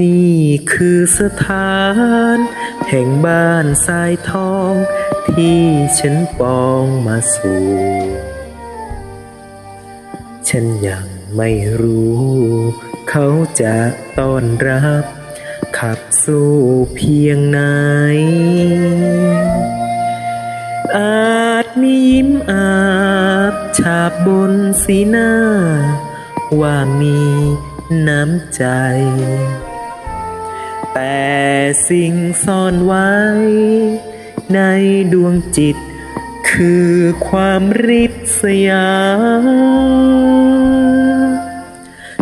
นี่คือสถาน แห่งบ้านทรายทอง ที่ฉันปองมาสู่ ฉันยังไม่รู้ เขาจะต้อนรับ ขับสู้เพียงไหน อาจมียิ้มอาบฉาบบนสีหน้า ว่ามีน้ำใจ แต่สิ่งซ่อนไว้ ในดวงจิต คือความริษยา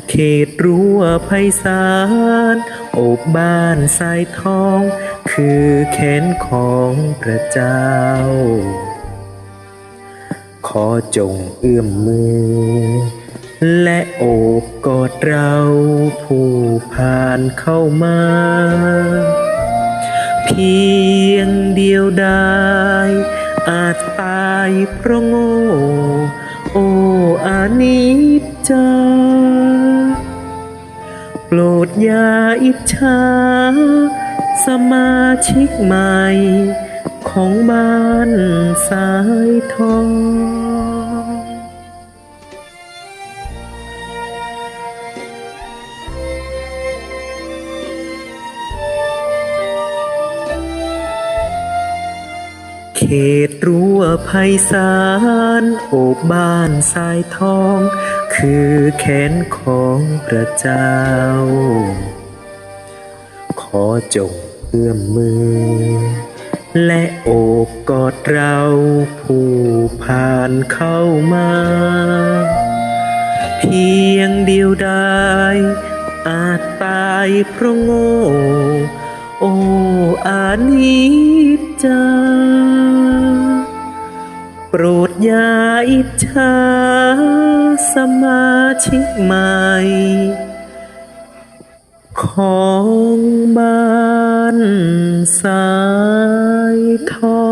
เขตรั้วไพศาลโอบบ้านทรายทอง คือแขนของพระเจ้า ขอจงเอื้อมมือ และโอบกอดเราผู้ผ่านเข้ามา เพียงเดียวดายอาจตายเพราะโง่ โอ้อานิจจาโปรดอย่าอิจฉาสมาชิกใหม่ ของบ้านสายทอง เขตรั้วไพศาลโอบบ้านทรายทอง คือแขนของพระเจ้า ขอจงเอื้อมมือ และโอบกอดเราผู้ผ่านเข้ามา เพียงเดียวดายอาจตายเพราะโง่โอ้อานิจจา ปรดยาอิจฉาสมาชิกใหม่ ของบ้านสายทอง